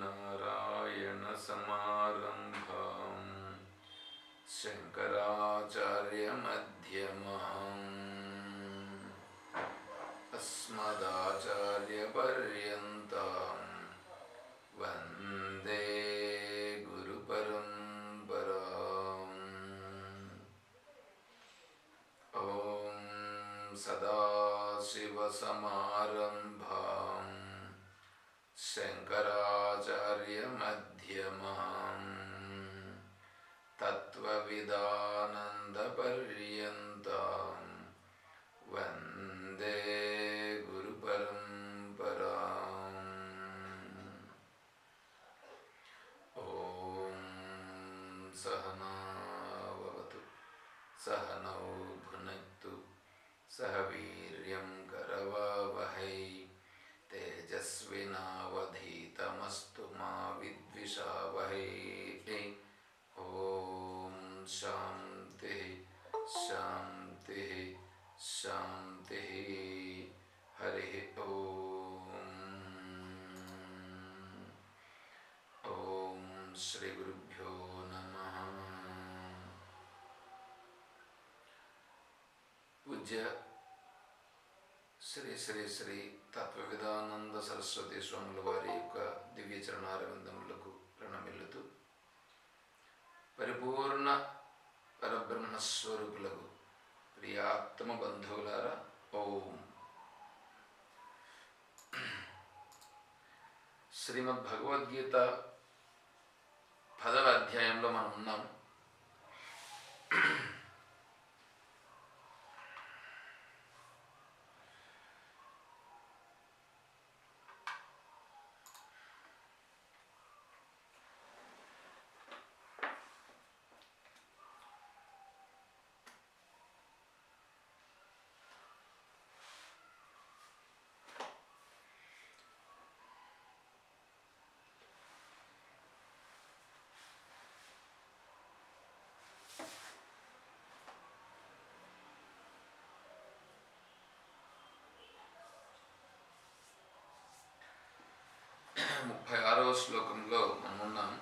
नारायणसमारम्भां शङ्कराचार्यमध्यमहम् अस्मदाचार्यपर्यन्तां वन्दे गुरुपरम्पराम् ॐ सदाशिवसमारम्भ शङ्कराचार्यमध्यमाम् तत्त्वविदानन्दपर्यन्तां वंदे गुरुपरम्पराम् ॐ सहनावतु सहनौ भुनक्तु सह वीर्यं करवावहै मा वै ऐं शांति शान्तिः शान्तिः शान्तिः हरिः ॐ ॐ श्रीगुरुभ्यो नमः। पूज्य श्री श्री श्री తత్వవిధానంద సరస్వతి స్వాముల వారి యొక్క దివ్య చరణారవిందములకు ప్రణమిల్లుతూ పరిపూర్ణ పరబ్రహ్మస్వరూపులకు ప్రియాత్మ బంధువులారా ఓం. శ్రీమద్ భగవద్గీత పదవ అధ్యాయంలో మనం ఉన్నాం శ్లోకంలో మనమున్నాం.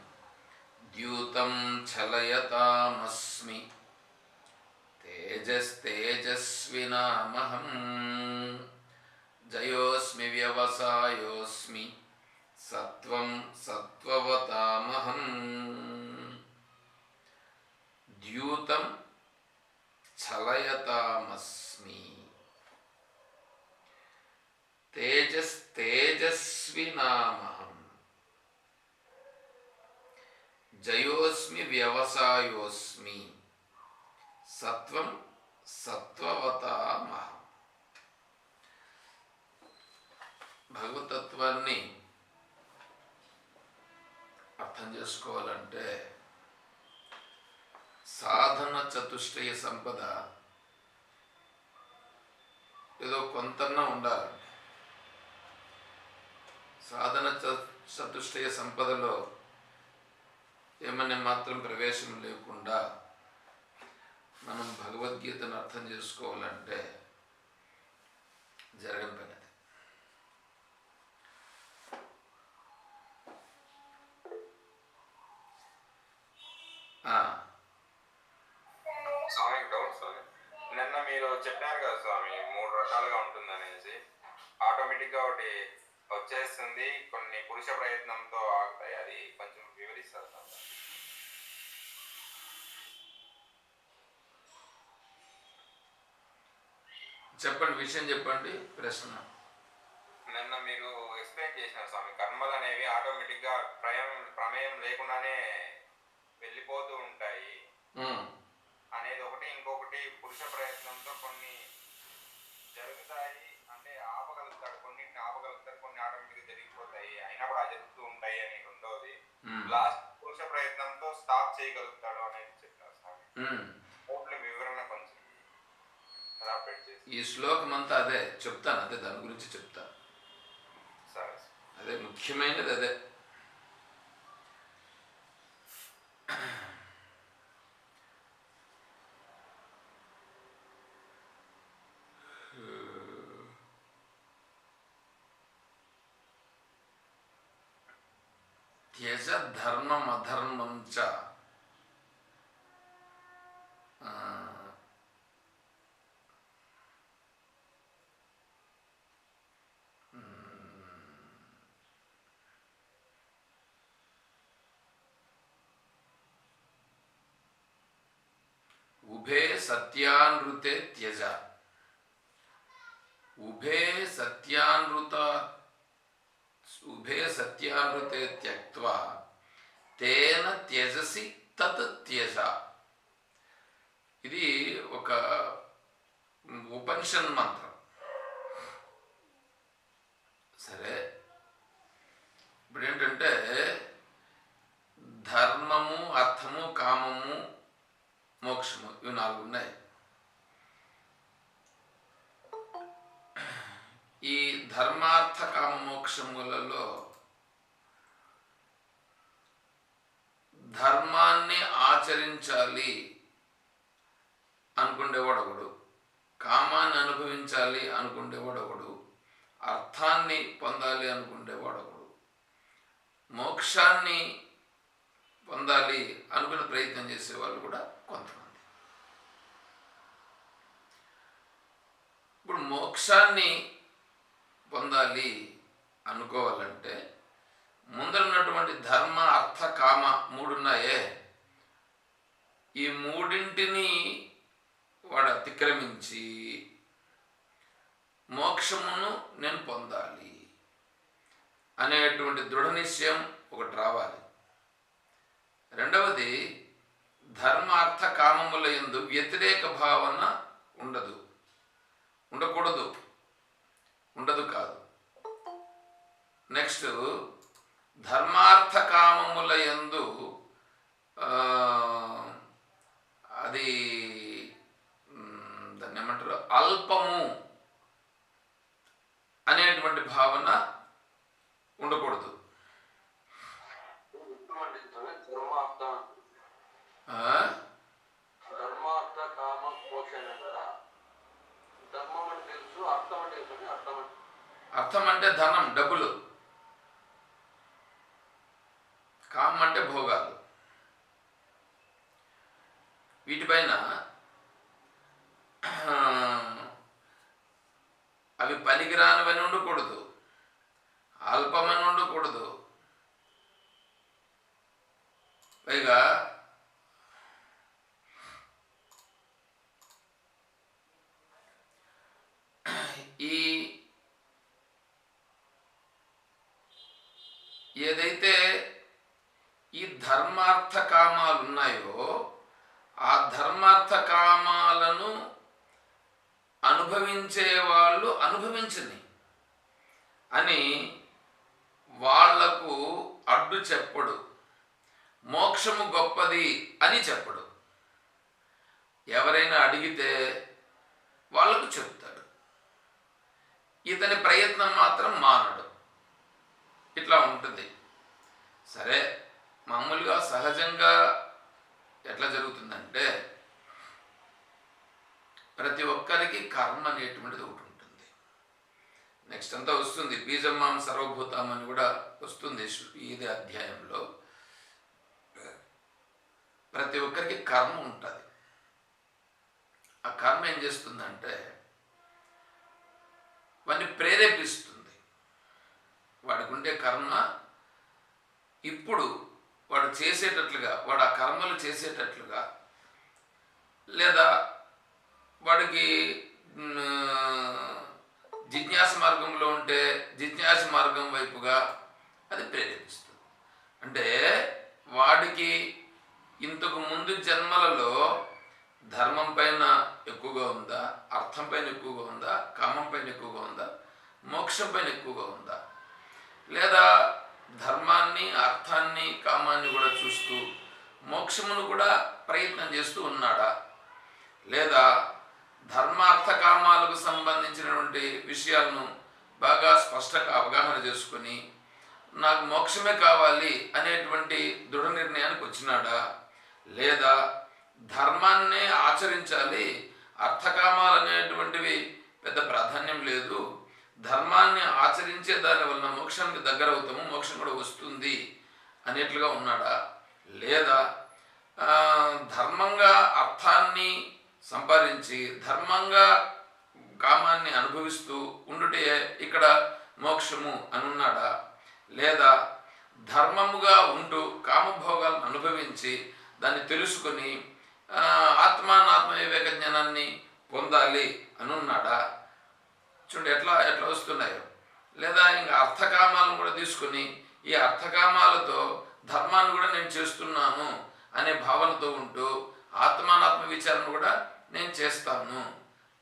ద్యూతం చలయతామస్మి. తేజస్తేజస్వినామహం. జయోస్మి వ్యవసాయోస్మి. సత్వం సత్వవతామహం. ద్యూతం చలయతామస్మి. తేజస్తేజస్వినామహం. జయోస్మి వ్యవసాయోస్మి సత్వం సత్వవతామహం భగవతత్వాన్ని అర్థం చేసుకోవాలంటే సాధన చతుష్టయ సంపద ఏదో కొంతన్నా ఉండాలండి. సాధన చ- చతుష్టయ సంపదలో ఏమన్నా మాత్రం ప్రవేశం లేకుండా మనం భగవద్గీతను అర్థం చేసుకోవాలంటే జరగని పని అది. స్వామి డౌట్ స్వామి. నిన్న మీరు చెప్పారు కదా స్వామి మూడు రకాలుగా ఉంటుందనేసి. ఆటోమేటిక్గా ఒకటి వచ్చేస్తుంది. కొన్ని పురుష ప్రయత్నంతో ఆగుతాయి. అది కొంచెం వివరిస్తారు స్వామి చెప్పండి విషయం చెప్పండి ప్రశ్న. నిన్న మీరు ఎక్స్ప్లెయిన్ చేసినారు స్వామి కర్మలు అనేవి ఆటోమేటిక్గా ప్రయం ప్రమేయం లేకుండానే వెళ్ళిపోతూ ఉంటాయి. అనేది ఒకటి. ఇంకొకటి పురుష ప్రయత్నంతో కొన్ని జరుగుతాయి అంటే ఆపగలుగుతాడు. కొన్నింటిని ఆపగలుగుతాడు కొన్ని ఆటోమేటిక్ జరిగిపోతాయి. అయినా కూడా జరుగుతూ ఉంటాయి అని రెండోది. లాస్ట్ పురుష ప్రయత్నంతో స్టాప్ చేయగలుగుతాడు అనేది చెప్పారు స్వామి. ఈ శ్లోకం అంతా అదే చెప్తాను అదే దాని గురించి చెప్తాను అదే ముఖ్యమైనది అదే. త్యజ ధర్మం అధర్మం ఉభే సత్యానృతే త్యజ ఉభే సత్యానృత ఉభే సత్యానృతే త్యక్త్వా తేన త్యజసి తత్ త్యజ ఇది ఒక ఉపనిషన్ మంత్రం కామ ధర్మాన్ని ఆచరించాలి అనుకుండేవాడు ఒకడు కామాన్ని అనుభవించాలి అనుకుండేవాడు ఒకడు అర్థాన్ని పొందాలి అనుకుండేవాడు ఒకడు మోక్షాన్ని పొందాలి అనుకునే ప్రయత్నం చేసే వాళ్ళు కూడా కొంతమంది. ఇప్పుడు మోక్షాన్ని పొందాలి అనుకోవాలంటే ముందరున్నటువంటి ధర్మ అర్థ కామ మూడున్నాయే ఈ మూడింటిని వాడు అతిక్రమించి మోక్షమును నేను పొందాలి అనేటువంటి దృఢ నిశ్చయం ఒకటి రావాలి. రెండవది ధర్మార్థ కామముల యందు వ్యతిరేక భావన ఉండదు. ఉండకూడదు. ఉండదు కాదు. నెక్స్ట్ ధర్మార్థ కామముల యందు అది దాన్ని ఏమంటారు? అల్పము అనేటువంటి భావన ఉండకూడదు. అర్థం అంటే ధనం డబ్బులు. కామం అంటే భోగాలు వీటిపైన ఆ, అవి పనికిరానివని ఉండకూడదు అల్పమని ఉండకూడదు పైగా ఈ ఏదైతే ఈ ధర్మార్థ కామాలు ఉన్నాయో ఆ ధర్మార్థ కామాలను అనుభవించే వాళ్ళు అనుభవించని అని వాళ్ళకు అడ్డు చెప్పడు మోక్షము గొప్పది అని చెప్పడు ఎవరైనా అడిగితే వాళ్ళకు చెప్తాడు ఇతని ప్రయత్నం మాత్రం మానడు ఇట్లా ఉంటుంది. సరే మామూలుగా సహజంగా ఎట్లా జరుగుతుందంటే ప్రతి ఒక్కరికి కర్మ అనేటువంటిది ఒకటి ఉంటుంది. నెక్స్ట్ అంతా వస్తుంది. బీజమ్మాం సర్వభూతం అని కూడా వస్తుంది ఇది అధ్యాయంలో. ప్రతి ఒక్కరికి కర్మ ఉంటుంది. ఆ కర్మ ఏం చేస్తుందంటే వాడిని ప్రేరేపిస్తుంది. వాడికి ఉండే కర్మ ఇప్పుడు వాడు చేసేటట్లుగా వాడు ఆ కర్మలు చేసేటట్లుగా లేదా వాడికి జిజ్ఞాస మార్గంలో ఉంటే జిజ్ఞాస మార్గం వైపుగా అది ప్రేరేపిస్తుంది. అంటే వాడికి ఇంతకు ముందు జన్మలలో ధర్మం పైన ఎక్కువగా ఉందా అర్థం పైన ఎక్కువగా ఉందా కామం పైన ఎక్కువగా ఉందా మోక్షం పైన ఎక్కువగా ఉందా? లేదా ధర్మాన్ని అర్థాన్ని కామాన్ని కూడా చూస్తూ మోక్షమును కూడా ప్రయత్నం చేస్తూ ఉన్నాడా? లేదా ధర్మార్థ కామాలకు సంబంధించినటువంటి విషయాలను బాగా స్పష్టంగా అవగాహన చేసుకొని నాకు మోక్షమే కావాలి అనేటువంటి దృఢ నిర్ణయానికి వచ్చినాడా? లేదా ధర్మాన్నే ఆచరించాలి అర్థకామాలు అనేటువంటివి పెద్ద ప్రాధాన్యం లేదు ధర్మాన్ని ఆచరించే దాని వలన మోక్షానికి దగ్గర అవుతాము మోక్షం కూడా వస్తుంది అనేట్లుగా ఉన్నాడా? లేదా ధర్మంగా అర్థాన్ని సంపాదించి ధర్మంగా కామాన్ని అనుభవిస్తూ ఉండుటే ఇక్కడ మోక్షము అనున్నాడా? లేదా ధర్మముగా ఉంటూ కామభోగాలను అనుభవించి దాన్ని తెలుసుకొని ఆత్మానాత్మ వివేక జ్ఞానాన్ని పొందాలి అనున్నాడా? చూడండి ఎట్లా ఎట్లా వస్తున్నాయో. లేదా ఇంకా అర్థకామాలను కూడా తీసుకుని ఈ అర్థకామాలతో ధర్మాన్ని కూడా నేను చేస్తున్నాను అనే భావనతో ఉంటూ ఆత్మానాత్మ విచారణ కూడా నేను చేస్తాను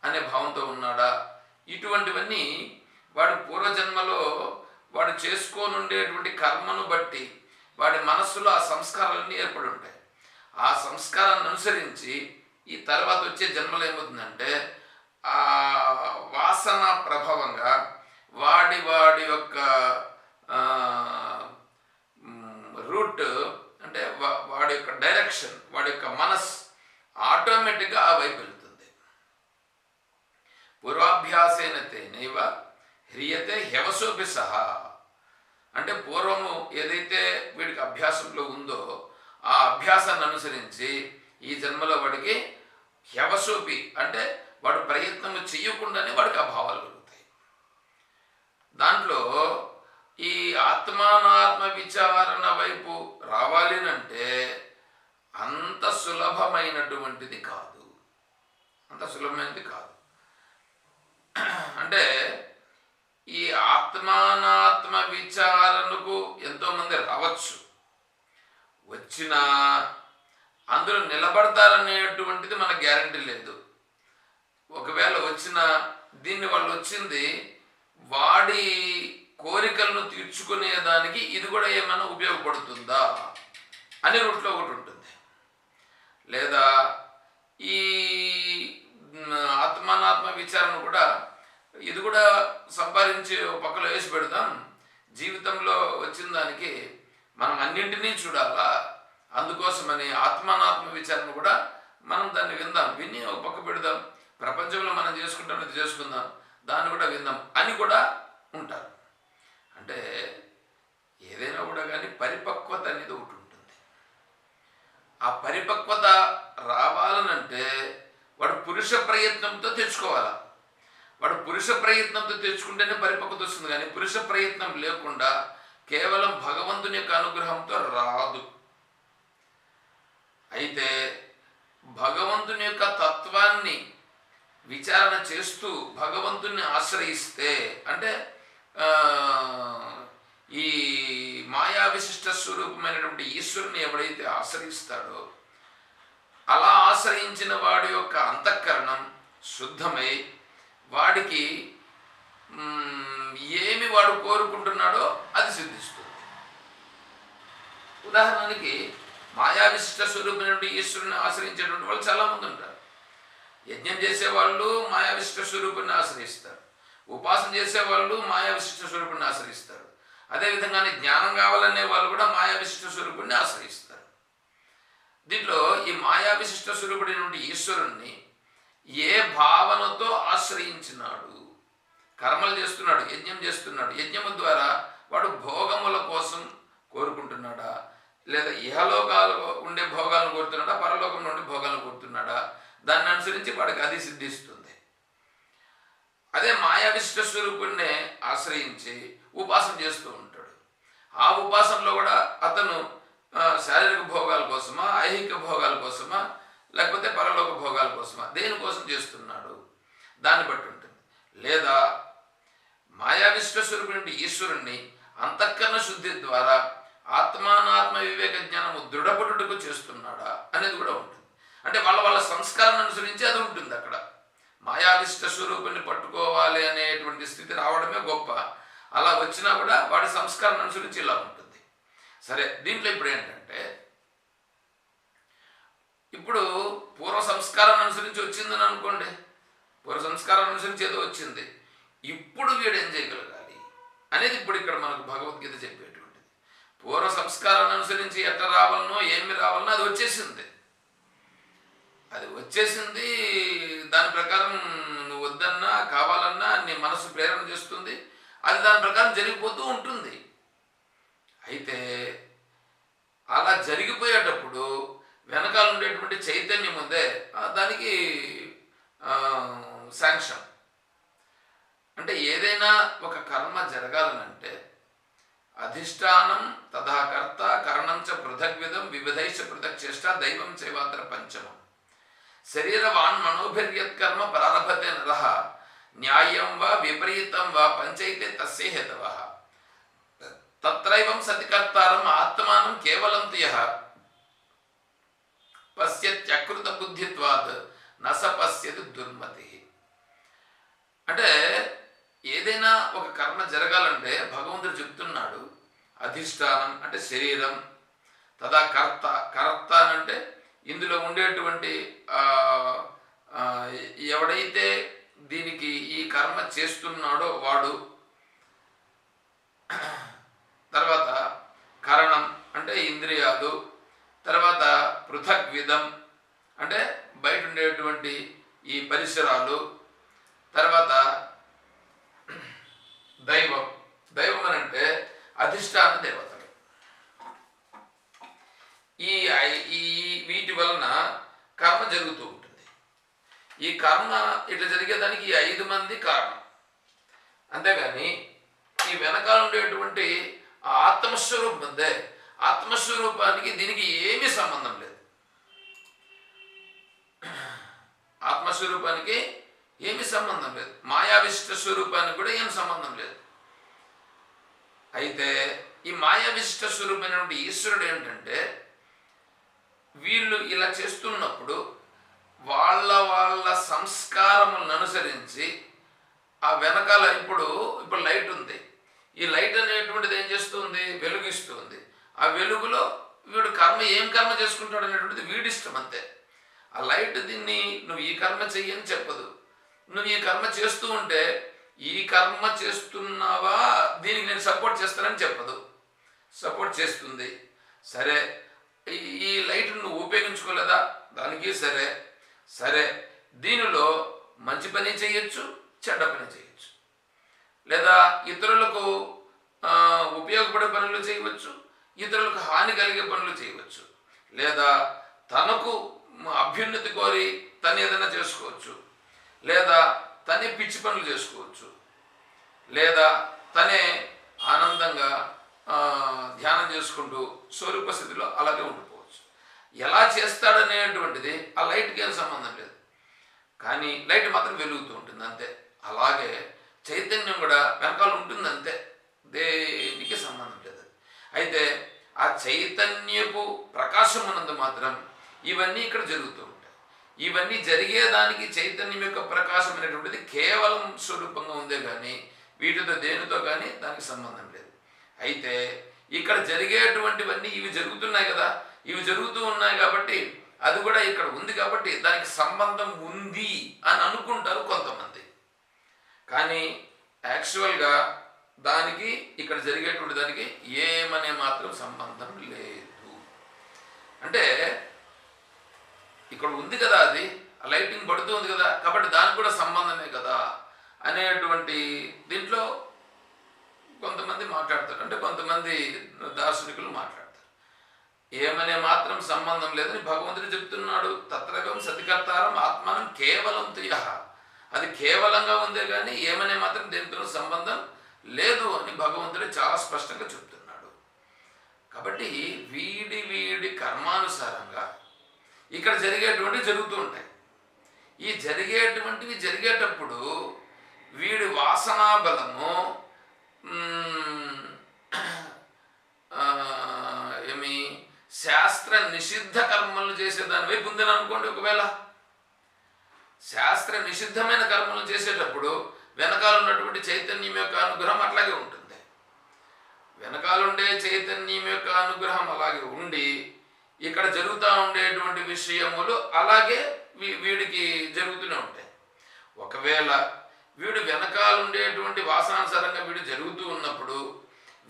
అనే భావంతో ఉన్నాడా? ఇటువంటివన్నీ వాడు పూర్వజన్మలో వాడు చేసుకోనుండేటువంటి కర్మను బట్టి వాడి మనస్సులో ఆ సంస్కారాలన్నీ ఏర్పడి ఉంటాయి. ఆ సంస్కారాన్ని అనుసరించి ఈ తర్వాత వచ్చే జన్మలు ఏమవుతుందంటే ఆ వాసన ప్రభావంగా వాడి వాడి యొక్క రూట్ అంటే వాడి యొక్క డైరెక్షన్ వాడి యొక్క మనస్ ఆటోమేటిక్గా ఆ వైపు వెళ్తుంది. పూర్వాభ్యాసేన తేనైవ హ్రియతే హ్యవసోపి సహా. అంటే పూర్వము ఏదైతే వీడికి అభ్యాసంలో ఉందో ఆ అభ్యాసాన్ని అనుసరించి ఈ జన్మలో వాడికి హ్యవసోపి అంటే వాడు ప్రయత్నం చేయకుండానే వాడికి ఆ భావాలు కలుగుతాయి దాంట్లో ఈ ఆత్మానాత్మ విచారణ వైపు రావాలి అంటే అంత సులభమైనటువంటిది కాదు. అంత సులభమైనది కాదు. అంటే ఈ ఆత్మానాత్మ విచారణకు ఎంతోమంది రావచ్చు. వచ్చినా అందులో నిలబడతారనేటువంటిది మన గ్యారంటీ లేదు. ఒకవేళ వచ్చిన దీన్ని వాళ్ళు వచ్చింది వాడి కోరికలను తీర్చుకునే దానికి ఇది కూడా ఏమైనా ఉపయోగపడుతుందా అనే రూట్లో ఒకటి ఉంటుంది. లేదా ఈ ఆత్మానాత్మ విచారణ కూడా ఇది కూడా సంపాదించి ఒక పక్కలో వేసి పెడదాం. జీవితంలో వచ్చిన దానికి మనం అన్నింటినీ చూడాలా? అందుకోసమని ఆత్మానాత్మ విచారణ కూడా మనం దాన్ని విందాం. విని ఒక పక్క పెడదాం. ప్రపంచంలో మనం చేసుకుంటామని చేసుకుందాం దాన్ని కూడా విందాం అని కూడా ఉంటారు. అంటే ఏదైనా కూడా కానీ పరిపక్వత అనేది ఒకటి ఉంటుంది. ఆ పరిపక్వత రావాలనంటే వాడు పురుష ప్రయత్నంతో తెచ్చుకోవాలా? వాడు పురుష ప్రయత్నంతో తెచ్చుకుంటేనే పరిపక్వత వస్తుంది కానీ పురుష ప్రయత్నం లేకుండా కేవలం భగవంతుని యొక్క అనుగ్రహంతో రాదు. అయితే భగవంతుని యొక్క తత్వాన్ని విచారణ చేస్తూ భగవంతుణ్ణి ఆశ్రయిస్తే అంటే ఈ మాయా విశిష్ట స్వరూపమైనటువంటి ఈశ్వరుని ఎవడైతే ఆశ్రయిస్తాడో అలా ఆశ్రయించిన వాడి యొక్క అంతఃకరణం శుద్ధమై వాడికి ఏమి వాడు కోరుకుంటున్నాడో అది సిద్ధిస్తుంది. ఉదాహరణకి మాయా విశిష్ట స్వరూపమైనటువంటి ఈశ్వరుని ఆశ్రయించేటువంటి వాళ్ళు చాలామంది ఉంటారు. యజ్ఞం చేసేవాళ్ళు మాయావిశిష్ట స్వరూపుని ఆశ్రయిస్తారు. ఉపాసన చేసేవాళ్ళు మాయావిశిష్ట స్వరూపుని ఆశ్రయిస్తారు. అదేవిధంగానే జ్ఞానం కావాలనే వాళ్ళు కూడా మాయావిశిష్ట స్వరూపుణ్ణి ఆశ్రయిస్తారు. దీంట్లో ఈ మాయావిశిష్ట స్వరూపుడి స్వరూపుడైనటువంటి ఈశ్వరుణ్ణి ఏ భావనతో ఆశ్రయించినాడు? కర్మలు చేస్తున్నాడు యజ్ఞం చేస్తున్నాడు. యజ్ఞము ద్వారా వాడు భోగముల కోసం కోరుకుంటున్నాడా? లేదా ఇహలోకాలు ఉండే భోగాలను కోరుతున్నాడా? పరలోకంలో ఉండే భోగాలను కోరుతున్నాడా? దాన్ని అనుసరించి వాడికి అది సిద్ధిస్తుంది. అదే మాయావిష్ట స్వరూపుణ్ణి స్వరూపుణ్ణే ఆశ్రయించి ఉపాసన చేస్తూ ఉంటాడు. ఆ ఉపాసనలో కూడా అతను శారీరక భోగాల కోసమా ఐహిక భోగాల కోసమా లేకపోతే పరలోక భోగాల కోసమా దేనికోసం చేస్తున్నాడు? దాన్ని బట్టి ఉంటుంది. లేదా మాయావిష్ట స్వరూపుడి ఈశ్వరుణ్ణి అంతఃకరణ శుద్ధి ద్వారా ఆత్మానాత్మ వివేక జ్ఞానము దృఢపడుటకు చేస్తున్నాడా అనేది కూడా ఉంటుంది. అంటే వాళ్ళ వాళ్ళ సంస్కారాన్ని అనుసరించి అది ఉంటుంది అక్కడ. మాయావిష్ట స్వరూపుని పట్టుకోవాలి అనేటువంటి స్థితి రావడమే గొప్ప. అలా వచ్చినా కూడా వాడి సంస్కారం అనుసరించి ఇలా ఉంటుంది. సరే దీంట్లో ఇప్పుడు ఏంటంటే ఇప్పుడు పూర్వ సంస్కారం అనుసరించి వచ్చిందని అనుకోండి. పూర్వ సంస్కారం అనుసరించి ఏదో వచ్చింది. ఇప్పుడు వీడు ఏం చేయగలగాలి అనేది ఇప్పుడు ఇక్కడ మనకు భగవద్గీత చెప్పేటువంటిది. పూర్వ సంస్కారాన్ని అనుసరించి ఎట్లా రావాలనో ఏమి రావాలనో అది వచ్చేసింది. అది వచ్చేసింది. దాని ప్రకారం నువ్వు వద్దన్నా కావాలన్నా నీ మనసు ప్రేరణ చేస్తుంది. అది దాని ప్రకారం జరిగిపోతూ ఉంటుంది. అయితే అలా జరిగిపోయేటప్పుడు వెనకాల ఉండేటువంటి చైతన్యం ఉందే దానికి శాంక్షన్. అంటే ఏదైనా ఒక కర్మ జరగాలనంటే అధిష్టానం తథాకర్త కరణంచ కరణం చ పృథగ్విధం వివిధైష పృథక్ చేష్ట దైవం చేవాత్ర పంచమం. శరీరవాన్ మనోభిర్యత్కర్మ ప్రారభతే నరః న్యాయం వా విపరీతం వా పంచైతే తస్య హేతవ. తత్రైవం సతి కర్తారం ఆత్మానం కేవలం తు పశ్యత్యకృత బుద్ధిత్వాత్ నస పశ్యతి దుర్మతి. అంటే ఏదైనా ఒక కర్మ జరగాలంటే భగవంతుడు చెప్తున్నాడు అధిష్టానం అంటే శరీరం తదా కర్త కర్త అంటే ఇందులో ఉండేటువంటి ఆ, ఎవడైతే దీనికి ఈ కర్మ చేస్తున్నాడో వాడు తర్వాత కరణం అంటే ఇంద్రియాలు తర్వాత పృథక్ విధం అంటే బయట ఉండేటువంటి ఈ పరిసరాలు తర్వాత దైవం. దైవం అని అంటే అధిష్టాన దేవతలు. ఈ ఐ- ఈ వీటి వలన కర్మ జరుగుతూ ఉంటుంది. ఈ కర్మ ఇట్లా జరిగేదానికి ఐదు మంది కారణం. అంతేగాని ఈ వెనకాల ఉండేటువంటి ఆత్మస్వరూపం ఉందే. ఆత్మస్వరూపానికి దీనికి ఏమీ సంబంధం లేదు. ఆత్మస్వరూపానికి ఏమి సంబంధం లేదు. మాయావిశిష్ట స్వరూపానికి కూడా ఏం సంబంధం లేదు. అయితే ఈ మాయావిశిష్ట స్వరూపమైనటువంటి ఈశ్వరుడు ఏంటంటే వీళ్ళు ఇలా చేస్తున్నప్పుడు వాళ్ళ వాళ్ళ సంస్కారములను అనుసరించి ఆ వెనకాల ఇప్పుడు ఇప్పుడు లైట్ ఉంది. ఈ లైట్ అనేటువంటిది ఏం చేస్తుంది? వెలుగిస్తుంది. ఆ వెలుగులో వీడు కర్మ ఏం కర్మ చేసుకుంటాడు అనేటువంటిది వీడిష్టం అంతే. ఆ లైట్ దీన్ని నువ్వు ఈ కర్మ చెయ్యని చెప్పదు. నువ్వు ఈ కర్మ చేస్తూ ఉంటే ఈ కర్మ చేస్తున్నావా? దీనికి నేను సపోర్ట్ చేస్తానని చెప్పదు. సపోర్ట్ చేస్తుంది. సరే ఈ- ఈ లైట్ నువ్వు ఉపయోగించుకోలేదా? దానికి సరే. సరే. దీనిలో మంచి పని చేయొచ్చు చెడ్డ పని చేయొచ్చు. లేదా ఇతరులకు ఉపయోగపడే పనులు చేయవచ్చు ఇతరులకు హాని కలిగే పనులు చేయవచ్చు. లేదా తనకు అభ్యున్నతి కోరి తను ఏదైనా చేసుకోవచ్చు. లేదా తనే పిచ్చి పనులు చేసుకోవచ్చు. లేదా తనే ఆనందంగా ధ్యానం చేసుకుంటూ స్వరూప స్థితిలో అలాగే ఉండిపోవచ్చు. ఎలా చేస్తాడనేటువంటిది ఆ లైట్కి ఏం సంబంధం లేదు. కానీ లైట్ మాత్రం వెలుగుతూ ఉంటుంది అంతే. అలాగే చైతన్యం కూడా వెనకాల ఉంటుంది అంతే దేనికి సంబంధం లేదు అయితే ఆ చైతన్యపు ప్రకాశం ఉన్నందు మాత్రం ఇవన్నీ ఇక్కడ జరుగుతూ ఉంటాయి. ఇవన్నీ జరిగేదానికి చైతన్యం యొక్క ప్రకాశం అనేటువంటిది కేవలం స్వరూపంగా ఉందే కానీ వీటితో దేనితో కానీ దానికి సంబంధం లేదు. అయితే ఇక్కడ జరిగేటువంటివన్నీ ఇవి జరుగుతున్నాయి కదా ఇవి జరుగుతూ ఉన్నాయి కాబట్టి అది కూడా ఇక్కడ ఉంది కాబట్టి దానికి సంబంధం ఉంది అని అనుకుంటారు కొంతమంది. కానీ యాక్చువల్గా దానికి ఇక్కడ జరిగేటువంటి దానికి ఏమనే మాత్రం సంబంధం లేదు. అంటే ఇక్కడ ఉంది కదా అది ఆ లైటింగ్ పడుతూ ఉంది కదా కాబట్టి దానికి కూడా సంబంధమే కదా అనేటువంటి దీంట్లో కొంతమంది మాట్లాడతారు. అంటే కొంతమంది దార్శనికులు మాట్లాడతారు. ఏమనే మాత్రం సంబంధం లేదని భగవంతుడు చెప్తున్నాడు. తత్రగం సతికర్తారం ఆత్మనం కేవలం తుయ. అది కేవలంగా ఉందే కానీ ఏమనే మాత్రం దేనితో సంబంధం లేదు అని భగవంతుడు చాలా స్పష్టంగా చెప్తున్నాడు. కాబట్టి వీడి వీడి కర్మానుసారంగా ఇక్కడ జరిగేటువంటివి జరుగుతూ ఉంటాయి. ఈ జరిగేటువంటివి జరిగేటప్పుడు వీడి వాసనా బలము ఏమి శాస్త్ర నిషిద్ధ కర్మలు చేసేదాని వైపు ఉందని అనుకోండి ఒకవేళ. శాస్త్ర నిషిద్ధమైన కర్మలు చేసేటప్పుడు వెనకాల ఉన్నటువంటి చైతన్యం యొక్క అనుగ్రహం అట్లాగే ఉంటుంది. వెనకాలుండే చైతన్యం యొక్క అనుగ్రహం అలాగే ఉండి ఇక్కడ జరుగుతూ ఉండేటువంటి విషయములు అలాగే వీడికి జరుగుతూనే ఉంటాయి. ఒకవేళ వీడు వెనకాల ఉండేటువంటి వాసనానుసారంగా వీడు జరుగుతూ ఉన్నప్పుడు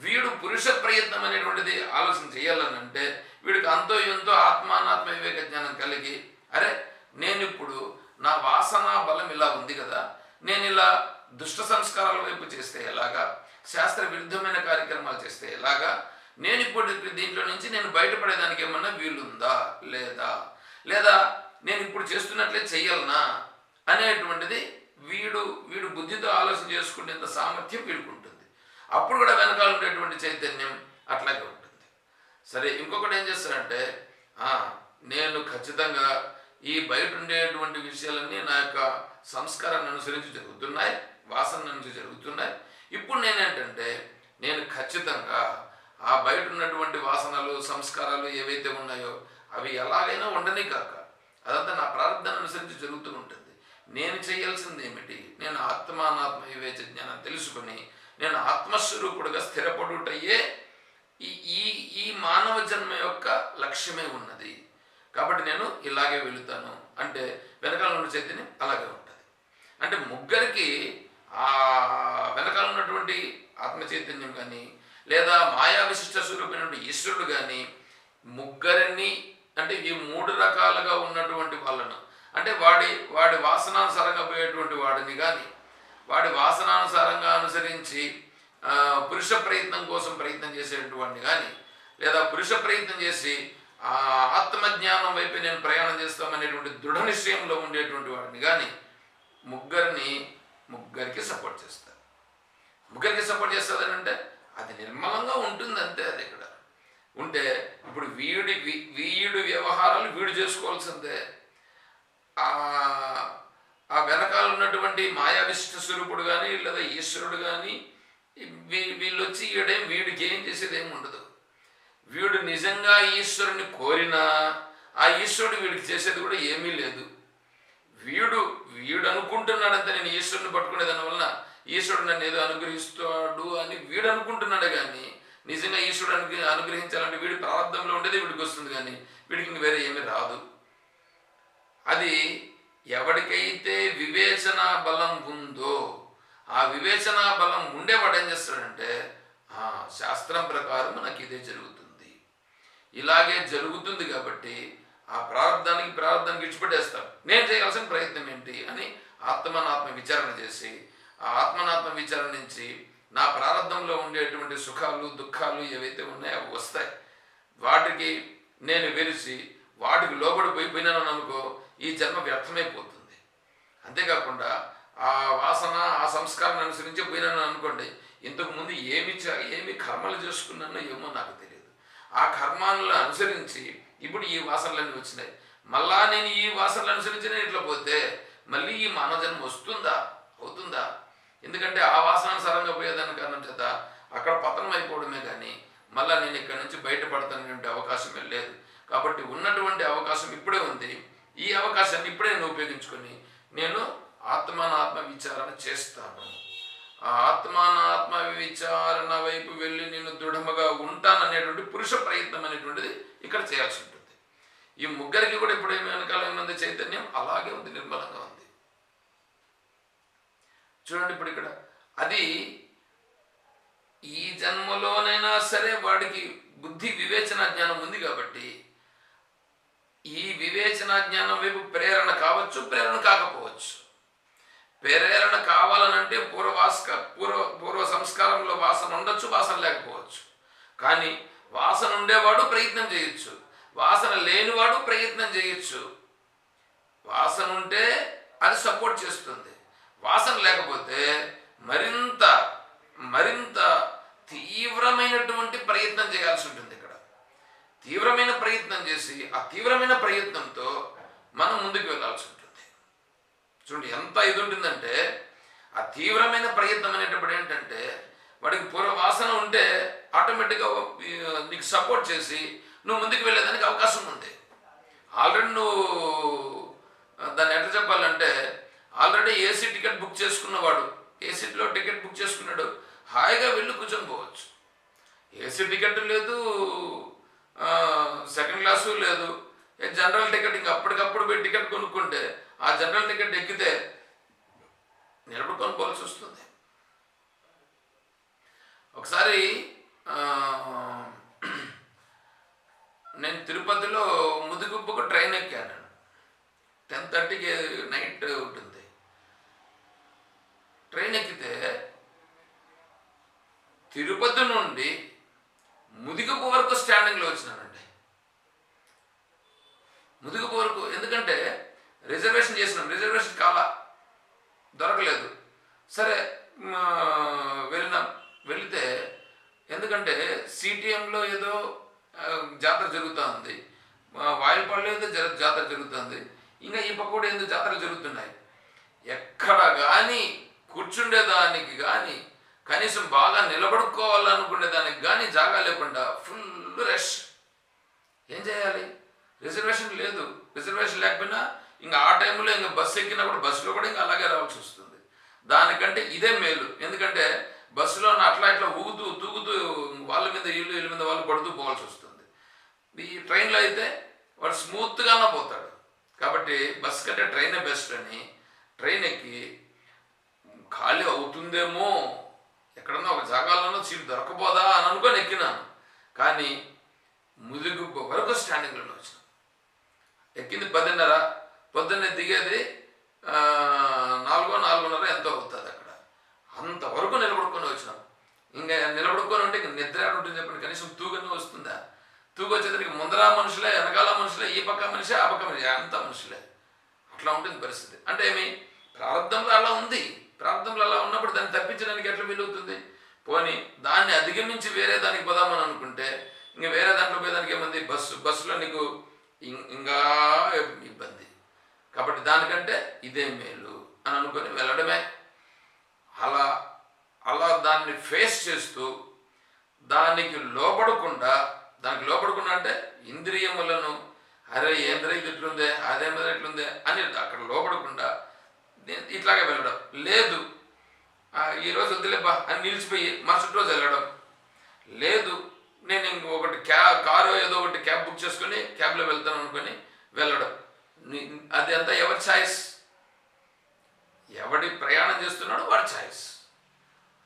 వీడు పురుష ప్రయత్నం అనేటువంటిది ఆలోచన చేయాలని అంటే వీడికి అంతో ఎంతో ఆత్మానాత్మ వివేక జ్ఞానం కలిగి అరే నేను ఇప్పుడు నా వాసన బలం ఇలా ఉంది కదా నేను ఇలా దుష్ట సంస్కారాల వైపు చేస్తే ఎలాగా శాస్త్ర విరుద్ధమైన కార్యక్రమాలు చేస్తే ఎలాగా నేను ఇప్పుడు దీంట్లో నుంచి నేను బయటపడేదానికి ఏమన్నా వీలుందా లేదా లేదా నేను ఇప్పుడు చేస్తున్నట్లే చెయ్యాలనా అనేటువంటిది వీడు వీడు బుద్ధితో ఆలోచన చేసుకునేంత సామర్థ్యం వీడికి ఉంటుంది. అప్పుడు కూడా వెనకాల ఉండేటువంటి చైతన్యం అట్లాగే ఉంటుంది. సరే ఇంకొకటి ఏం చేస్తానంటే నేను ఖచ్చితంగా ఈ బయట ఉండేటువంటి విషయాలన్నీ నా యొక్క సంస్కారాన్ని అనుసరించి జరుగుతున్నాయి వాసన నుంచి జరుగుతున్నాయి. ఇప్పుడు నేనేంటంటే నేను ఖచ్చితంగా ఆ బయట ఉన్నటువంటి వాసనలు సంస్కారాలు ఏవైతే ఉన్నాయో అవి ఎలాగైనా ఉండని కాక అదంతా నా ప్రారంభాన్ని అనుసరించి జరుగుతూ ఉంటుంది నేను చేయాల్సింది ఏమిటి నేను ఆత్మానాత్మ వివేచ జ్ఞానం తెలుసుకొని నేను ఆత్మస్వరూపుడుగా స్థిరపడుటయ్యే ఈ ఈ ఈ మానవ జన్మ యొక్క లక్ష్యమే ఉన్నది. కాబట్టి నేను ఇలాగే వెళుతాను. అంటే వెనకాల ఉన్న చైతన్యం అలాగే ఉంటుంది. అంటే ముగ్గురికి ఆ వెనకాల ఉన్నటువంటి ఆత్మ చైతన్యం కానీ లేదా మాయా విశిష్ట స్వరూపమైనటువంటి ఈశ్వరుడు కానీ ముగ్గురిని అంటే ఈ మూడు రకాలుగా ఉన్నటువంటి వాళ్ళను అంటే వాడి వాడి వాసనానుసారంగా పోయేటువంటి వాడిని కానీ వాడి వాసనానుసారంగా అనుసరించి పురుష ప్రయత్నం కోసం ప్రయత్నం చేసేటువంటి కానీ లేదా పురుష ప్రయత్నం చేసి ఆ ఆత్మజ్ఞానం వైపు నేను ప్రయాణం చేస్తామనేటువంటి దృఢ నిశ్చయంలో ఉండేటువంటి వాడిని కానీ ముగ్గురిని ముగ్గురికి సపోర్ట్ చేస్తారు. ముగ్గురికి సపోర్ట్ చేస్తుంది అంటే అది నిర్మలంగా ఉంటుంది అంతే అది ఇక్కడ. ఉంటే ఇప్పుడు వీడి వీ- వీడు వ్యవహారాలు వీడు చేసుకోవాల్సిందే. ఆ వెనకాల ఉన్నటువంటి మాయావిష్ట స్వరూపుడు కానీ లేదా ఈశ్వరుడు కానీ వీళ్ళు వచ్చి ఈడేం వీడికి ఏం చేసేది ఏమి ఉండదు. వీడు నిజంగా ఈశ్వరుని కోరినా ఆ ఈశ్వరుడు వీడికి చేసేది కూడా ఏమీ లేదు. వీడు వీడు అనుకుంటున్నాడంతా నేను ఈశ్వరుని పట్టుకునే దానివల్ల ఈశ్వరుడు నన్ను ఏదో అనుగ్రహిస్తాడు అని వీడు అనుకుంటున్నాడే కానీ నిజంగా ఈశ్వరుడు అనుగ్రహించాలంటే వీడి ప్రారంభంలో ఉండేది వీడికి వస్తుంది కానీ వీడికి ఇంక వేరే ఏమీ రాదు. అది ఎవరికైతే వివేచన బలం ఉందో ఆ వివేచన బలం ఉండేవాడు ఏం చేస్తాడంటే "ఆ, శాస్త్రం ప్రకారం నాకు ఇదే జరుగుతుంది. ఇలాగే జరుగుతుంది కాబట్టి ఆ ప్రారంధానికి ప్రారంధానికి ఇచ్చిపెట్టేస్తాడు నేను చేయాల్సిన ప్రయత్నం ఏంటి అని ఆత్మనాత్మ విచారణ చేసి ఆ ఆత్మనాత్మ విచారణ నుంచి నా ప్రారంధంలో ఉండేటువంటి సుఖాలు దుఃఖాలు ఏవైతే ఉన్నాయో అవి వస్తాయి. వాటికి నేను వెలిసి వాటికి లోబడిపోయిపోయినాను అనుకో ఈ జన్మ వ్యర్థమైపోతుంది. అంతేకాకుండా ఆ వాసన ఆ సంస్కారం అనుసరించి పోయినాను అనుకోండి ఇంతకు ముందు ఏమి చ- ఏమి కర్మలు చేసుకున్నానో ఏమో నాకు తెలియదు. ఆ కర్మాలను అనుసరించి ఇప్పుడు ఈ వాసనలన్నీ వచ్చినాయి. మళ్ళా నేను ఈ వాసనలు అనుసరించి నేను ఇట్లా పోతే మళ్ళీ ఈ మానవ జన్మ వస్తుందా? అవుతుందా ఎందుకంటే ఆ వాసనానుసారంగా పోయేదాని కారణం చేత అక్కడ పతనం అయిపోవడమే కానీ మళ్ళా నేను ఇక్కడ నుంచి బయటపడతానటువంటి అవకాశమే లేదు. కాబట్టి ఉన్నటువంటి అవకాశం ఇప్పుడే ఉంది. ఈ అవకాశాన్ని ఇప్పుడే నేను ఉపయోగించుకొని నేను ఆత్మానాత్మ విచారణ చేస్తాను. ఆ ఆత్మానాత్మ విచారణ వైపు వెళ్ళి నేను దృఢముగా ఉంటాననేటువంటి పురుష ప్రయత్నం అనేటువంటిది ఇక్కడ చేయాల్సి ఉంటుంది. ఈ ముగ్గురికి కూడా ఇప్పుడు ఏమి వెనకాల ఏముంది? చైతన్యం అలాగే ఉంది నిర్మలంగా ఉంది. చూడండి ఇప్పుడు ఇక్కడ. అది ఈ జన్మలోనైనా సరే వాడికి బుద్ధి వివేచన జ్ఞానం ఉంది కాబట్టి ఈ వివేచన జ్ఞానం వైపు ప్రేరణ కావచ్చు ప్రేరణ కాకపోవచ్చు. ప్రేరణ కావాలనంటే పూర్వవాస్క పూర్వ పూర్వ సంస్కారంలో వాసన ఉండొచ్చు వాసన లేకపోవచ్చు. కానీ వాసన ఉండేవాడు ప్రయత్నం చేయొచ్చు. వాసన లేనివాడు ప్రయత్నం చేయొచ్చు. వాసన ఉంటే అది సపోర్ట్ చేస్తుంది. వాసన లేకపోతే మరింత మరింత తీవ్రమైనటువంటి ప్రయత్నం చేయాల్సి ఉంటుంది. తీవ్రమైన ప్రయత్నం చేసి ఆ తీవ్రమైన ప్రయత్నంతో మనం ముందుకు వెళ్ళాల్సి ఉంటుంది. చూడండి ఎంత ఇది ఉంటుందంటే ఆ తీవ్రమైన ప్రయత్నం అనేటప్పుడు ఏంటంటే వాడికి పూర్వ వాసన ఉంటే ఆటోమేటిక్గా నీకు సపోర్ట్ చేసి నువ్వు ముందుకు వెళ్ళేదానికి అవకాశం ఉంది. ఆల్రెడీ నువ్వు దాన్ని ఎట్లా చెప్పాలంటే ఆల్రెడీ ఏసీ టికెట్ బుక్ చేసుకున్నవాడు ఏసీలో టికెట్ బుక్ చేసుకున్నాడు హాయిగా వెళ్ళి కూర్చొని పోవచ్చు. ఏసీ టికెట్ లేదు సెకండ్ క్లాసు లేదు. జనరల్ టికెట్ ఇంకా అప్పటికప్పుడు పోయి టికెట్ కొనుక్కుంటే ఆ జనరల్ టికెట్ ఎక్కితే నిలబడి కొనుక్కోవాల్సి వస్తుంది. ఒకసారి నేను తిరుపతిలో ముదుగుబ్బకు ట్రైన్ ఎక్కాను. టెన్ థర్టీకి నైట్ ఉంటుంది. ట్రైన్ ఎక్కితే తిరుపతి నుండి ముదిగపు వరకు స్టాండింగ్లో వచ్చినానండి ముదిగపు వరకు ఎందుకంటే రిజర్వేషన్ చేసినాం. రిజర్వేషన్ కావాలా? దొరకలేదు. సరే వెళ్ళినాం. వెళితే ఎందుకంటే సిటిఎంలో ఏదో జాతర జరుగుతూ ఉంది. వాయుపాడులో ఏదో జర జాతర జరుగుతుంది ఇంకా ఈ పక్క కూడా ఏదో జాతరలు జరుగుతున్నాయి. ఎక్కడ కానీ కూర్చుండేదానికి కానీ కనీసం బాగా నిలబడుకోవాలనుకునే దానికి కానీ జాగా లేకుండా ఫుల్ రష్. ఏం చేయాలి? రిజర్వేషన్ లేదు. రిజర్వేషన్ లేకపోయినా ఇంకా ఆ టైంలో ఇంకా బస్సు ఎక్కినప్పుడు బస్సులో కూడా ఇంకా అలాగే రావాల్సి వస్తుంది. దానికంటే ఇదే మేలు. ఎందుకంటే బస్సులో అట్లా ఇట్లా ఊగుతూ తూగుతూ వాళ్ళ మీద ఇల్లు ఇల్లు మీద వాళ్ళు పడుతూ పోవాల్సి వస్తుంది. ఈ ట్రైన్లో అయితే వాడు స్మూత్గానే పోతాడు. కాబట్టి బస్ కంటే ట్రైనే బెస్ట్ అని ట్రైన్ ఎక్కి ఖాళీ అవుతుందేమో ఎక్కడన్నా ఒక జాగాల్లోనో సీట్ దొరకపోదా అని అనుకొని ఎక్కినాను. కానీ ముదుగు వరకు స్టాండింగ్లో వచ్చినాం. ఎక్కింది పదిన్నర పొద్దున్నే దిగేది నాలుగో నాలుగున్నర ఎంతో అవుతుంది అక్కడ. అంతవరకు నిలబడుకొని వచ్చినాం. ఇంకా నిలబడుకొని ఉంటే ఇంక నిద్ర ఉంటుంది చెప్పండి? కనీసం తూగని వస్తుందా? తూగు ముందర మనుషులే వెనకాల మనుషులే ఈ పక్క మనిషి ఆ పక్క మనిషి అంత మనుషులే. అట్లా ఉంటుంది పరిస్థితి. అంటే ఏమి? ప్రారంభంలో అలా ఉంది. ప్రారంభంలో అలా ఉన్నప్పుడు దాన్ని తప్పించడానికి ఎట్లా వీలవుతుంది? పోనీ దాన్ని అధిగమించి వేరే దానికి పోదామని అనుకుంటే ఇంకా వేరే దాంట్లో పోయేదానికి ఏమంది? బస్సు బస్సులో నీకు ఇం- ఇంకా ఇబ్బంది. కాబట్టి దానికంటే ఇదే మేలు అని అనుకొని వెళ్ళడమే. అలా అలా దాన్ని ఫేస్ చేస్తూ దానికి లోపడకుండా దానికి లోపడకుండా అంటే ఇంద్రియములను అరే ఏంద్ర ఇది ఇట్లుందే అదేంద్ర ఎట్లుందే అని అక్కడ లోపడకుండా ఇట్లాగే వెళ్ళడం. లేదు. ఈరోజు ఈ రోజు వద్దులేబ్బా అని నిలిచిపోయి మరుసటి రోజు వెళ్ళడం. లేదు నేను ఇంకొకటి క్యాబ్ కారు ఏదో ఒకటి క్యాబ్ బుక్ చేసుకొని క్యాబ్లో వెళ్తాను అనుకొని వెళ్ళడం. అది అంతా ఎవరి ఛాయిస్? ఎవడి ప్రయాణం చేస్తున్నాడో వాడి ఛాయిస్.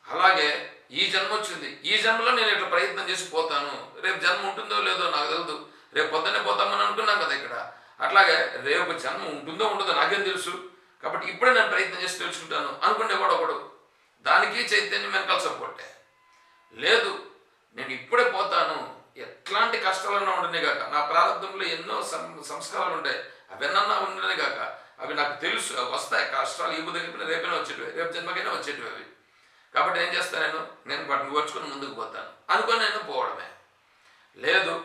అలాగే ఈ జన్మ వచ్చింది. ఈ జన్మలో నేను ఇట్లా ప్రయత్నం చేసి పోతాను. రేపు జన్మ ఉంటుందో లేదో నాకు తెలియదు రేపు పొద్దున్నే పోతామని అనుకున్నాం కదా ఇక్కడ. అట్లాగే రేపు జన్మ ఉంటుందో ఉండదో నాకేం తెలుసు. కాబట్టి ఇప్పుడే నేను ప్రయత్నం చేసి తెలుసుకుంటాను. అనుకునేవాడు ఒకడు. దానికి చైతన్యం వెనకాల సపోర్టే లేదు నేను ఇప్పుడే పోతాను. ఎట్లాంటి కష్టాలన్నా ఉండనే కాక నా ప్రారంభంలో ఎన్నో సం సంస్కారాలు ఉంటాయి అవన్నన్నా ఉండనే కాక అవి నాకు తెలుసు. అవి వస్తాయి. కష్టాలు ఈ దగ్గర రేపైనా వచ్చేటివి. రేపు జన్మకైనా వచ్చేటివి. అవి కాబట్టి ఏం చేస్తాను నేను? నేను వాటిని ఓర్చుకొని ముందుకు పోతాను. అనుకొని నేను పోవడమే. లేదు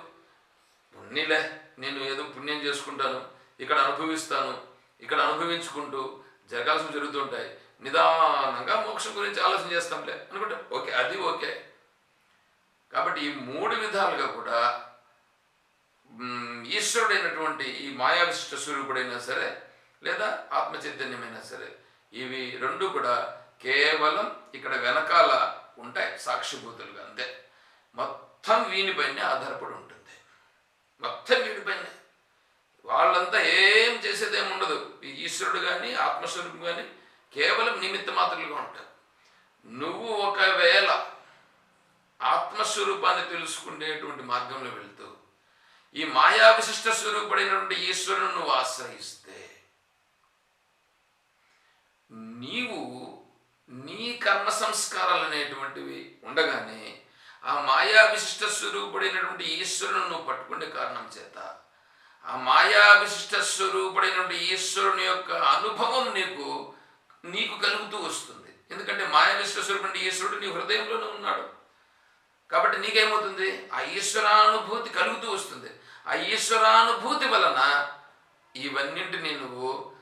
ఉన్నిలే నేను ఏదో పుణ్యం చేసుకుంటాను. ఇక్కడ అనుభవిస్తాను. ఇక్కడ అనుభవించుకుంటూ జరగాల్సిన జరుగుతుంటాయి. నిదానంగా మోక్షం గురించి ఆలోచన చేస్తాంలే. అనుకుంటే ఓకే అది ఓకే. కాబట్టి ఈ మూడు విధాలుగా కూడా ఈశ్వరుడైనటువంటి ఈ మాయావిశిష్ట స్వరూపుడైనా సరే లేదా ఆత్మచైతన్యమైనా సరే ఇవి రెండు కూడా కేవలం ఇక్కడ వెనకాల ఉంటాయి సాక్షిభూతులుగా అంతే. మొత్తం వీనిపైనే ఆధారపడి ఉంటుంది. మొత్తం వీడిపైనే వాళ్ళంతా ఏం చేసేదేం ఉండదు. ఈ ఈశ్వరుడు కానీ ఆత్మస్వరూపం కానీ కేవలం నిమిత్త మాత్రలుగా ఉంటారు. నువ్వు ఒకవేళ ఆత్మస్వరూపాన్ని తెలుసుకునేటువంటి మార్గంలో వెళ్తూ ఈ మాయా విశిష్ట స్వరూపుడైనటువంటి ఈశ్వరుని నువ్వు ఆశ్రయిస్తే నీవు నీ కర్మ సంస్కారాలు అనేటువంటివి ఉండగానే ఆ మాయా విశిష్ట స్వరూపుడైనటువంటి ఈశ్వరుని నువ్వు పట్టుకునే కారణం చేత ఆ మాయా విశిష్ట స్వరూపుడైనటువంటి ఈశ్వరుని యొక్క అనుభవం నీకు నీకు కలుగుతూ వస్తుంది. ఎందుకంటే మాయా విశిష్ట స్వరూపుడి ఈశ్వరుడు నీ హృదయంలోనే ఉన్నాడు. కాబట్టి నీకేమవుతుంది? ఆ ఈశ్వరానుభూతి కలుగుతూ వస్తుంది. ఆ ఈశ్వరానుభూతి వలన ఇవన్నింటినీ నువ్వు